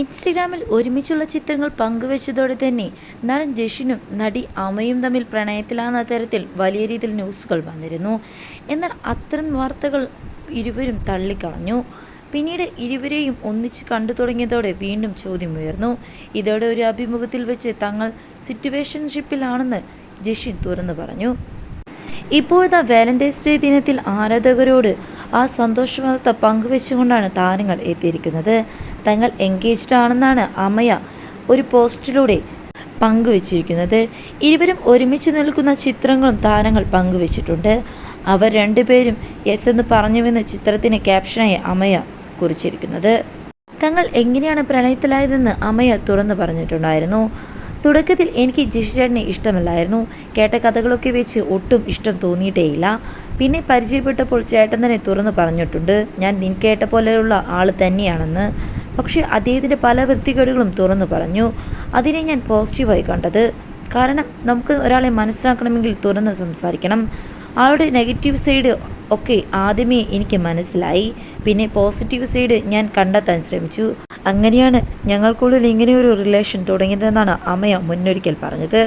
ഇൻസ്റ്റഗ്രാമിൽ ഒരുമിച്ചുള്ള ചിത്രങ്ങൾ പങ്കുവച്ചതോടെ തന്നെ നടൻ ജഷിനും നടി അമയും തമ്മിൽ പ്രണയത്തിലാണെന്ന തരത്തിൽ വലിയ രീതിയിൽ ന്യൂസുകൾ വന്നിരുന്നു. എന്നാൽ അത്തരം വാർത്തകൾ ഇരുവരും തള്ളിക്കളഞ്ഞു. പിന്നീട് ഇരുവരെയും ഒന്നിച്ച് കണ്ടു തുടങ്ങിയതോടെ വീണ്ടും ചോദ്യം ഉയർന്നു. ഇതോടെ ഒരു അഭിമുഖത്തിൽ വെച്ച് തങ്ങൾ സിറ്റുവേഷൻഷിപ്പിലാണെന്ന് ജഷിൻ തുറന്നു പറഞ്ഞു. ഇപ്പോഴത്തെ വാലന്റൈൻസ് ഡേ ദിനത്തിൽ ആരാധകരോട് ആ സന്തോഷ വാർത്ത പങ്കുവെച്ചുകൊണ്ടാണ് താരങ്ങൾ എത്തിയിരിക്കുന്നത്. തങ്ങൾ എൻഗേജ്ഡ് ആണെന്നാണ് അമയ ഒരു പോസ്റ്റിലൂടെ പങ്കുവച്ചിരിക്കുന്നത്. ഇരുവരും ഒരുമിച്ച് നിൽക്കുന്ന ചിത്രങ്ങളും താരങ്ങൾ പങ്കുവച്ചിട്ടുണ്ട്. അവർ രണ്ടുപേരും യെസ് എന്ന് പറഞ്ഞുവെന്ന് ചിത്രത്തിന് ക്യാപ്ഷനായി അമയ കുറിച്ചിരിക്കുന്നത്. തങ്ങൾ എങ്ങനെയാണ് പ്രണയത്തിലായതെന്ന് അമയ തുറന്നു പറഞ്ഞിട്ടുണ്ടായിരുന്നു. തുടക്കത്തിൽ എനിക്ക് ജിഷേട്ടനെ ഇഷ്ടമല്ലായിരുന്നു. കേട്ട കഥകളൊക്കെ വെച്ച് ഒട്ടും ഇഷ്ടം തോന്നിയിട്ടേയില്ല. പിന്നെ പരിചയപ്പെട്ടപ്പോൾ ചേട്ടൻ തന്നെ തുറന്നു പറഞ്ഞിട്ടുണ്ട് ഞാൻ നിൻ കേട്ട പോലെയുള്ള ആൾ തന്നെയാണെന്ന്. പക്ഷേ അദ്ദേഹത്തിന്റെ പല വൃത്തികേടുകളും തുറന്നു പറഞ്ഞു. അതിനെ ഞാൻ പോസിറ്റീവായി കണ്ടത്. കാരണം നമുക്ക് ഒരാളെ മനസ്സിലാക്കണമെങ്കിൽ തുറന്ന് സംസാരിക്കണം. ആളുടെ നെഗറ്റീവ് സൈഡ് ഒക്കെ ആദ്യമേ എനിക്ക് മനസ്സിലായി. പിന്നെ പോസിറ്റീവ് സൈഡ് ഞാൻ കണ്ടെത്താൻ ശ്രമിച്ചു. അങ്ങനെയാണ് ഞങ്ങൾക്കുള്ളിൽ ഇങ്ങനെ ഒരു റിലേഷൻ തുടങ്ങിയതെന്നാണ് അമ്മയ മുന്നൊരിക്കൽ പറഞ്ഞത്.